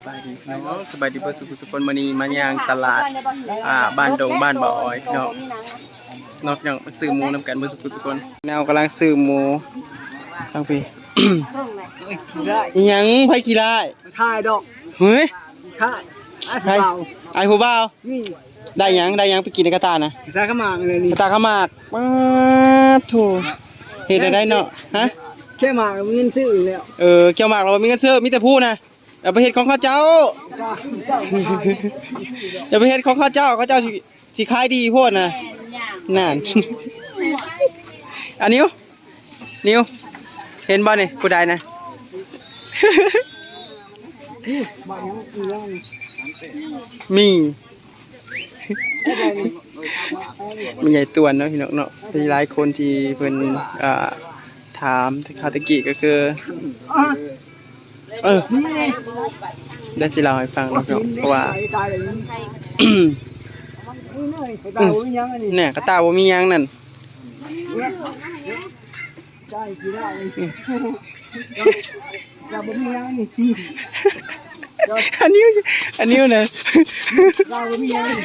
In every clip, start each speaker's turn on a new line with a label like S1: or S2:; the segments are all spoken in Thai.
S1: สบายดีพี่น้องสบายดีเพื่อนสุขสุขคนมานีมาย่างตลาดอ่าบ้านดงบ้านบ่ออ้อยพี่น้องนอกจากมาซื้อหมูน้ำกันเพื่อนสุขสุขคนแนวกำลังซื้อหมูตั้งพี่
S2: ได้
S1: อิหยังไผกี่ไล่
S2: ถ่ายดอก
S1: เฮ้ย
S2: ถ่ายไอ้
S1: ไผ
S2: เบา
S1: ไอ้ผู้บ่าว
S2: นี่
S1: ได้หยังได้หยังไปกินในกระตานะ
S2: ตากระมังเลยนี่
S1: กระตาขาวหมากป๊าดโถเฮ็ดได้ได้เนาะฮะ
S2: แค่หมากมันเงินซื้ออยู่แล้ว
S1: เออเกี่ยวหมากเราบ่มีเงินซื้อมีแต่ผู้นะ เอาไปเฮ็ดของข้าเจ้าอย่าไปเฮ็ดของข้าเจ้าข้าเจ้าสิสิขายดีโพดนะนั่นอันนิ้วนิ้วเห็นบ่นี่ผู้ใดนะ
S2: บ้านยังอีกแล้วนี่
S1: มีมันใหญ่ตัวเนาะพี่น้องเนาะมีหลายคนที่เพิ่นอ่าถามคาตะกี้ก็คือ
S2: อะ
S1: เออ
S2: นี่ไง
S1: ได้สิเล่าให้ฟังเนาะพี่น้องเพราะว่า
S2: ตายเลยนี่นี่เลยตายยังอันนี้
S1: เนี่ยกระตาบ่มีหยังนั่น
S2: ได้กี่ได้เลยเราบ่มียังนี่
S1: อันนิ้วอันนิ้วนะ
S2: เราบ่มียังนี่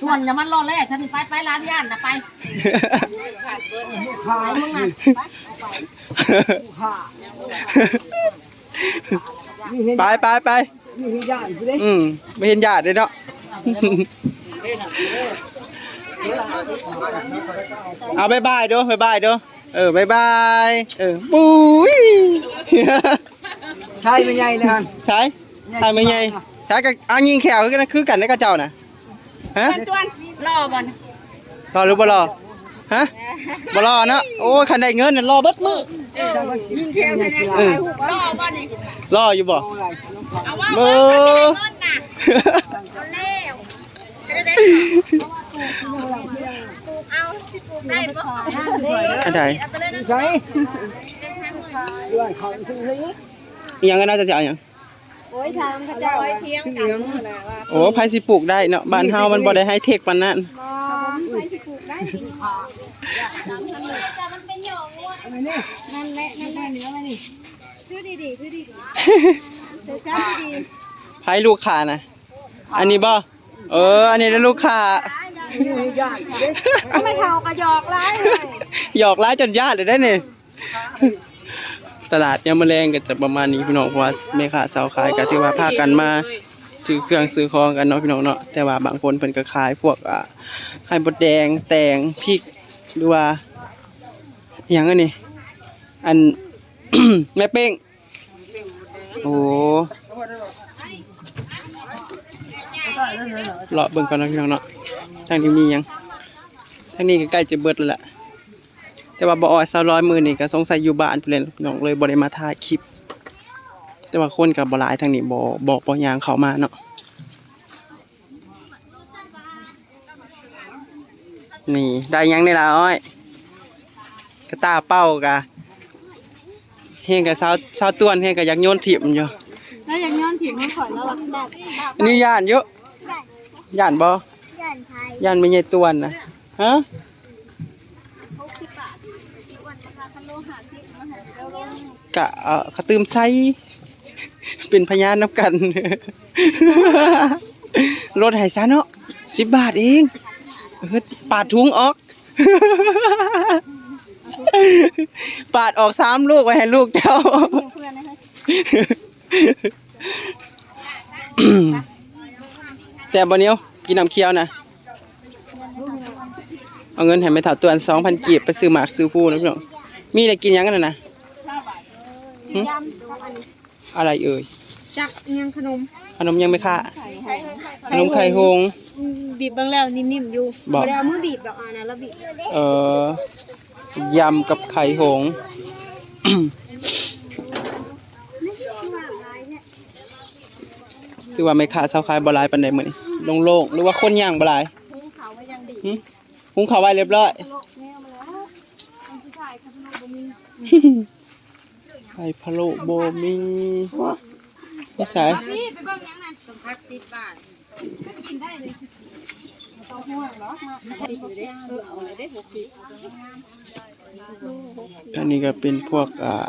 S3: ส่วนอย่ามันรอแรกฉันนี่ไปไปร้านย่านนะไป
S2: ขา
S3: ไปมึงน่ะ
S2: ขานี่เห็น
S1: ไปไปไป
S2: นี่เห็นย่านกูเด้
S1: อืมไม่เห็นญาติเลยเนาะเอาบายบายเด้อบายบายเด้อเออบายบายเออปุ้ย
S2: ใช่ไม่ใหญ่นะฮะ
S1: ใช่ใช่ไหมไงใช่ก็เอายิงแขวกันนะคือกันได้กับเจ้าน่ะฮะ
S3: จวนรอบ่น
S1: รอหรือบ่รอฮะบ่รอเนาะโอ้คันได้เงินน่ะรอเบิดมื้อ
S2: ยิ่งแข็งเลยนะ
S1: เออ
S3: รอบ่นี่
S1: รออยู่บ่
S3: เอาว่า
S1: เบ้อ
S3: เงินน่ะแล้วจะได้ได้ปลูกเอาสิปลูกได้บ่
S1: อันใด
S3: เอาไปเลยนะ
S2: ใช่
S3: เป็นแซมหน่อย
S2: ด้วยเขาซื้อนี้ยั
S1: งก็น่าจะจะเอายัง
S3: โอ้ยทางเขาจะเอาไว้เที่ยงกัน
S1: โอ้ไผสิปลูกได้เนาะบ้านเฮามันบ่ได้ให้เทคปานนั้น
S3: แต่มันเป็นหย อะ
S2: อันนี้
S3: นั่นแหละนั่นแหละเนื้อมานี่คือดีๆคือดีๆเดี๋ยวจ้าดี
S1: ไผลูกค้านะ อันนี้บ่เออ อันนี้ได้ลูกค้า
S2: นี่เห็นย่านกูเด้
S3: ๆทำไมเท่ากระยอกไร
S1: หยอกร้ายจนญาติเลยได้เนี่ยตลาดยามแมลงก็จะประมาณนี้พี่น้องเพราะว่าแม่ค้าสาวขายก็ถือว่าพากันมาซื้อเครื่องซื้อของกันเนาะพี่น้องเนาะแต่ว่าบางคนเพิ่นก็ขายพวกอ่าไข่บดแดงแตงพริกหรือว่า อย่างอันนี้อัน แม่เป้งโอ้เลาะเบิ่งก่อนนะพี่น้องเนาะทางนี้มียังทางนี้ก็ใกล้จะเบิดแล้วแหละแต่ว่าบ่ออยสาวร้อยมือนี่ก็สงสัยอยู่บ้านเพิ่นเลยพี่น้องเลยบ่ได้มาถ่ายคลิป แต่ว่าคนก็บ่หลายทางนี้บ่บ่บ่ยางเขามาเนาะนี่ได้ยังนี่ละอ้อย กระตาเป้ากะเฮงกับสาวสาวต้วนเฮงก็อยากโยนถิ่มอยู่
S3: แล้วยังย้อนถิ่นให้ข่อยแล้วว่าแบบ
S1: อันนี้ย่านเยอะย่านบ่
S3: ย่านไทย
S1: ย่านไม่ใหญ่ต้วนนะฮะ
S3: เขาคิดบาทวันราคาคันโลหะสิบมาหาเจ้าลง
S1: กะเอ่อเขาตืมไซเป็นพยานนับกันรถไห้ซะเนาะสิบบาทเองเออปาดทุงออก ปาดออกสามลูกไว้ให้ลูกเจ้า
S3: เพื่อนนะคะ
S1: แซ่บบ่เนี้ยวกินน้ำเคี้ยวนะ เอาเงินให้แม่ถาตัวสองพันกีบไปซื้อหมากซื้อผู้นะพี่น้องมีอะไรกินหยังกันน่ะนะหึ
S3: ยำ
S1: อะไรเอ่ย
S3: จักยังขนม
S1: ขนมยังไม่ค่า
S3: ไข่
S1: ขนมไข่หงส์
S3: บีบบางแล้วนิ่มๆอยู่
S1: บอก
S3: เดี๋ยวมือบีบดอกอ่านะแล้วบีบ
S1: เอ่อ ยำกับไข่หงส์ถือว่าไม่ขาดเสาขายบหลายปันใดมื้อนี้โล่งๆหรือว่าคนย่างบหลาย
S3: พุ่งเขาไว้ยังดี
S1: หึหุงข้าวไว้เรียบร้อย
S3: โลกแมวมาแล้วมันสุดท้ายค่ะพี่น้องบ่มี
S1: ไข่พะโล้บ่มีนิสัย
S3: นี่ไปเบิ่งยังนั่นสมพักสิบบาทกินได้เลยต้ อั
S1: นนี้ก็เป็นพวกอ่า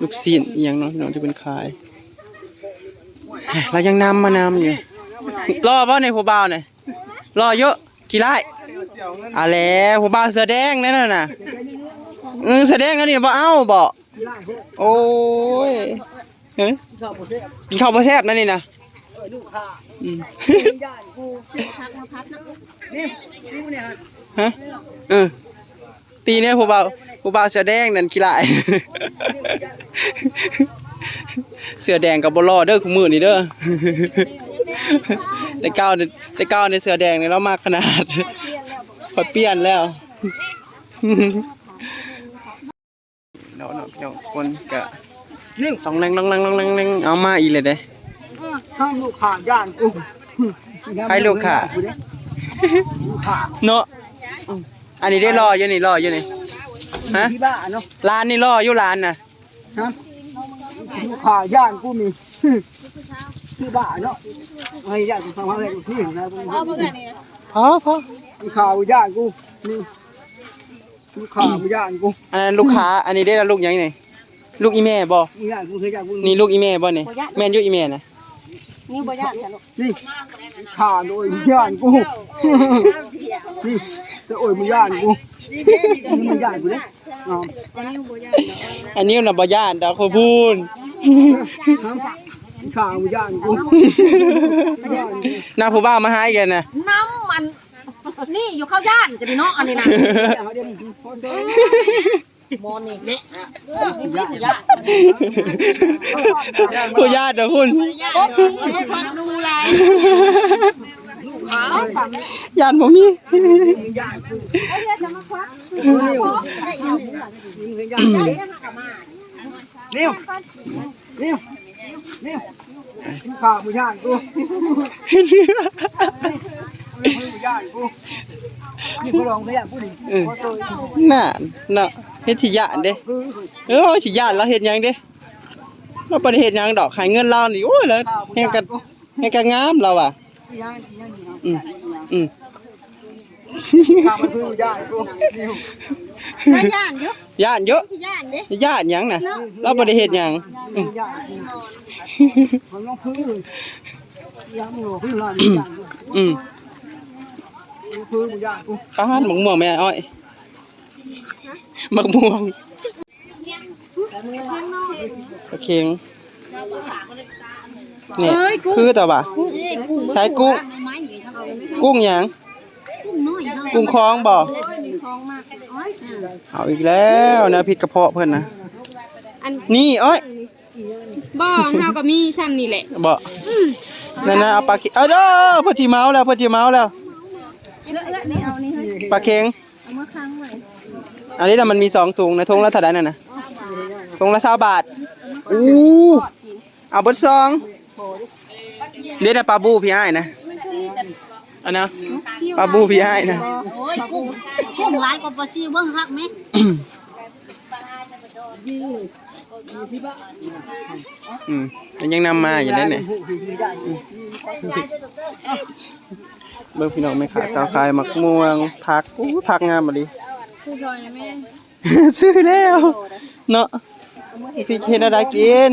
S1: ลูกชิ้นอหย่างเนาะพี่น้องที่เป็นขายเรายังนำมานำอยู่รอบ่ในผู้บ่าวน่ะรอเยอะกี่ไร่อะแล้วผู้บ่าวเสื้อแดงนั่นน่ะนะเออเสื้อแดงอันนี้บ่เอ้าบ่โอ้ยเฮ้ยกินข้าวบ่แซ่บนั่นนี่นะ
S2: เออลูกค้า
S1: อืม
S2: ย่านกู
S3: สิพักมาพัก
S2: นะนี่นี่เนี่ย
S1: ฮะเออตีเนี่ยผู้บ่าวผู้บ่าวเสือแดงนั่นขี้ไร่เสือแดงกับบ่รอเด้อคู่มือนี่เด้อแต่ก้าเนี่ยแต่ก้าวในเสือแดงเนี่ยเรามากขนาดพอเปลี่ยนแล้วเนาะเนาะเนาะคนก็
S2: นี่
S1: สองแรงลองแรงลองแรงลองเอามาอีเลยเด้
S2: ข้างลูกค้าย่านกู
S1: ให้ลูกค้า
S2: ลูกค้า
S1: เนาะอืมอันนี้ได้รออยู่นี่รออยู่นี่ ฮะ
S2: ที่บ้านเนาะ
S1: ร้านนี่รออยู่ร้านน่ะ
S2: ฮะลูกค้าย่านกูมีที่บ้านเนาะไอ้ย่านกูฟังว่าอะไรกูที่นะกู
S3: เอาเบิ่งอันนี้นะ
S1: พอพอ
S2: ลูกค้าย่านกูนี่ลูกค้าย่านกู
S1: อันนั้นลูกค้า อันนี้ได้แล้วลูกยังไงลูกอีแม่บ่
S2: ย่านกูเคยย่านกู
S1: นี่ลูกอีแม่บ่นี่แม่นอยู่อีแม่น่ะ
S3: นี่บ่ย่านจ้ะลูก
S2: นี่ข้าโดยย่านกู นี่จะโอ้ยมึงย่านกูนี่มึงย่านกูเนี่ยอ๋อ
S3: อันนี้บ่ย่านเนาะ
S1: อันนี้น่ะบ่ย่านดอกขอพูน
S2: ข้ามึงย่านกูย่านกู
S1: หน้าผู้บ่าวมาหาอีกแล้วน่ะ
S3: น้ำมัน นี่อยู่เข้าย่านกันดิเนาะอันนี้นะ
S2: เขาเดี๋ยว มึงพอเดิน
S3: มอนนี่นี่นี่คือย่าน
S1: ผู้ญาติเด้อคุณ
S3: โอ๊ยให้ความดูแล
S1: ญาติบ่มี
S2: ย่านกู
S3: เอ้ยจะมาควัก
S2: นิ้วนิ้ว
S3: ได้อยู่
S2: มึงย่านกูนิ้วนิ้วนิ้วข้ามึงย่านกูมึงย่านกูนี่กูลองไม่ย่านกูดิพอโซ่
S1: น่ะเนาะ เฮ็ดสิญาติเด้
S2: คือ
S1: เออสิญาติเราเฮ็ดหยังเด้เราบ่ได้เฮ็ดหยังดอกให้เงินเรานี่โอ้ยแล้วแฮงกันแฮงกันงามเราอะอืมอืม
S2: ข้ามันคือย่านกูนิ้ว
S3: ได้ย่านอยู่า
S1: ติเยอะ
S3: ย่านเด้
S1: ญาติหยังน่ะเราบ่ได้เฮ็ดหยังอืม
S2: ย่านกูมันต้องคือย้ำหนูคือร้านย่าน
S1: อืม
S2: คือย่านกู
S1: ข้าวหมกม่วงแม่อ้อย มกม่วงโอเคงนี่คือแต่ว่าใช้กุ้ง
S3: ไม้อยู่ทั้งเอาไม่
S1: กุ้งหยัง
S3: กุ้งน้อยเนาะ
S1: กุ้งคลองบ่
S3: คลองมากโอ้ย
S1: เอาอีกแล้วนะพิษกระเพาะเพิ่นนะ
S3: อัน
S1: นี่อ้อย
S3: บ่เฮาก็มีซ้ำนี่แหละ
S1: บ่นั่นนะเอาปลาเค็งเอาเด้อเพิ่นสิเมาแล้วเพิ่นสิเมาแล้ว
S3: เลือกๆนี่เอานี่ให้
S1: ปลาเค็ง
S3: เอามาค้างไว้
S1: อันนี้น่ะมันมีสองถุงนะถุงละเท่าไหร่นั่นน่ะถุงละ20บาทอู้เอาเบิดซองเดี๋ยวได้ปลาบูพี่อ้ายนะอันนะปลาบูพี่อ้ายนะ
S3: โอ้ยกุ้งกุ้งหลายกว่าปลาซิวเบิ่งคักแม่
S1: อืมมันยังนำมาอยู่ได้เนี่ยเบิ่งพี่น้องไม่ขาดสาวขายมักม่วงผักอู้ผักงามบ่ดี
S3: คือซอยแม่
S1: ซื้อแล้วเนาะสิเฮ็ดอะไรกิน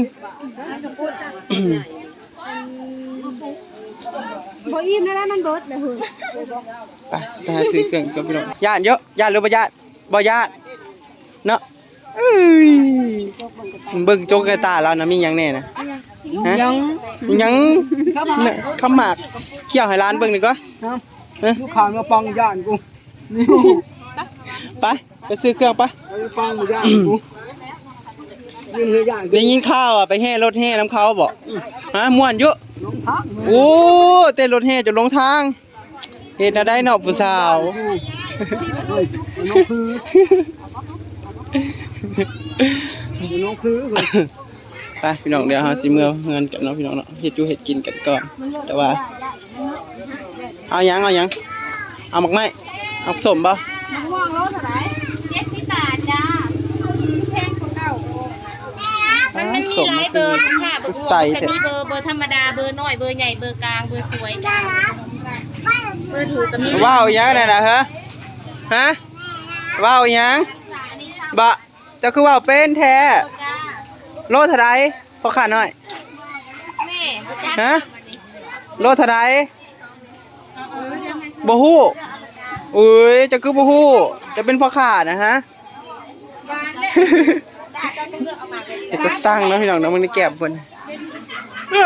S3: บ่อิ่มแล้วมันเบิดเลยเฮ้ย
S1: ไปสิไปหาซื้อเครื่องกับพี่น้องญาติเยอะญาติหรือบ่ญาติบ่ญาติเนาะเอ้ยเบิ่งโจกในตาแล้วนะมีหยังแน่นะฮะยังยังเนี่ยคำหมากเคี่ยวให้ร้านเบิ่งดีกว่า
S2: ลูกค้ามาปังย่านกูนิ้ว
S1: ไปไปซื้อเครื่องไป
S2: ปังย่านกูยิงเลยย่านกู
S1: ได้ยินข่าวอะไปแห่รถแห่น้ำเขาบ่ฮะม่วนเยอะ
S2: น้องพัก
S1: โอ้เต้นรถแห่จนลงทางเฮ็ดน่ะได้เนาะผู้สาว
S2: น้องคือน้องคือ
S1: ไปพี่น้องเดี๋ยวหาสิเมื่อเงินกันเนาะพี่น้องเนาะเฮ็ดอยู่เฮ็ดกินกันก่อนแต่ว่าเอายังเอายังเอาหมักไม้เอาสมบ่
S3: เท่าไหร่70บาทจ้าแพงกว่าเก่า
S4: มันมันมีหลายเบอร์ค่ะเบอร์
S1: ใส่
S4: มัน
S1: เถ
S4: จะ
S1: อะ
S4: มีเบอร์เบอร์ธรรมดาเบอร์น้อยเบอร์ใหญ่เบอร์กลางเบอร์สวยจ้าเบอร์ถูกก็มี
S1: ว้าวหยังนั่นน่ะฮะฮะว้าวหยังบะเจะคือว่าวเป็นแท้
S4: จ้า
S1: โลเท่าไหร่พอขาหน่อย
S4: แม่
S3: บ่จัก
S1: ฮะโลเท่าใดบ่ฮู้ อุ้ยจะคือบ่ฮู้จะเป็นพ่อค้านะฮะ
S3: วานแล้วจ้าจ้าจะเลือกเอามาเลย
S1: เดี๋ยวก็สร้างเนาะพี่น้องเนาะมันได้แก็บเพิ่นเอ้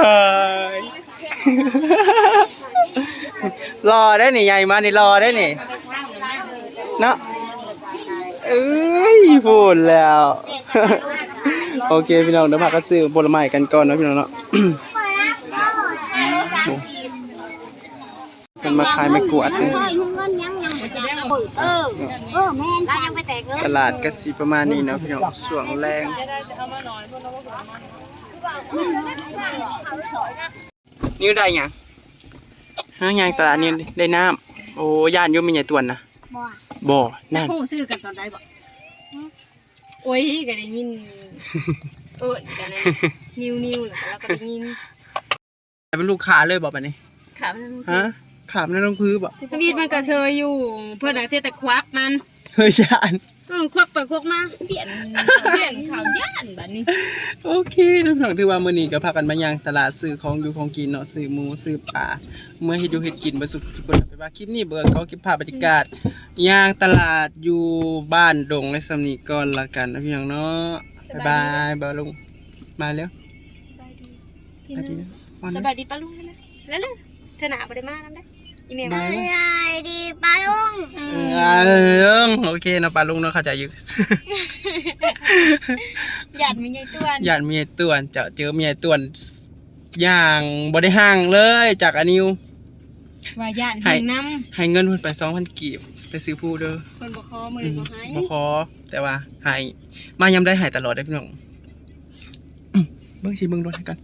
S1: ยรอได้นี่ใหญ่มานี่รอได้นี่เนาะเอ้ยพูดแล้ว โอเคพี่น้องเดี๋ยวพากันซื้อผลไม้กันก่อนเนาะพี่น้องเนาะมันมาขายไม่กวาดเลย
S5: ตกเงิน
S1: ตลาดก็สิประมาณนี้เนาะพี่น้องช่วงแรงนี่ได้หยังหาหยังตลาดนี้ได้น้ำโอ้ย่านอยุ่มีใหญ่ตวนนะ
S5: บ่
S1: บ่นั่น
S5: ฮู้ซื้อกันตอนใดบ่
S3: โอ้ยก็ได้ยินเออกันนะนิวๆแล้วก็ได้ยิน
S1: เป็นลูกค้าเลยบอกไปนี่
S3: ค่ะมัน
S1: ฮะขามนั่นลงพื้นบ่
S3: ทวีตมันก็เชยอยู่ เพื่อนนักเทศแต่ควักมัน
S1: เฮ้ยย่าน
S3: อืมควักไปควักมาเปลี่ยนเปลี่ยนข่าวย่านแบบนี้
S1: โอเคน้ำหนังถือว่ามื้อนี้ก็พากันมายังตลาดซื้อของอยู่ของกินเนาะซื้อหมูซื้อปลาเมื่อเฮ็ดอยู่เฮ็ดกินบ่สุขสุขคนไปว่าคลิปนี้เบิ่งก็เก็บภาพบรรยากาศย่างตลาดอยู่บ้านดงในสำนีก่อนละกันนะพี่น้องเนาะบ๊ายบายบ่าวลุงมาแล้ว
S3: พี่
S1: สวัสดี
S3: น้อง
S1: วัน
S3: ส
S1: นี้
S3: บายดีป้าลุงนะแล้วเลยเธอหนาบ่ได้มานั่นได้ อีเมล
S1: บาย
S5: ยายดีป้าลุง
S3: อื
S1: เอ
S3: ม
S1: อโอเคเนาะป้าลุงเนาะเข้าใจอยู่
S3: หยาดมีใหญ่ตัว
S1: ญาติเมียต่วนจะเจอเมียต่วนอย่างบ่ได้ห่างเลยจากอานิว
S3: ว่าหยาด
S1: ให้
S3: หิงน้
S1: ให้เงินเพิ่นไป2,000กีบไปซื้อผู้เด้อำ
S3: คนบ่คอมือบ่ให้
S1: บ่ขอแต่ว่าให้มายามได้ให้ตลอดได้อพี่น้องอื้อเบิ่งสิเบิ่งรถให้กัน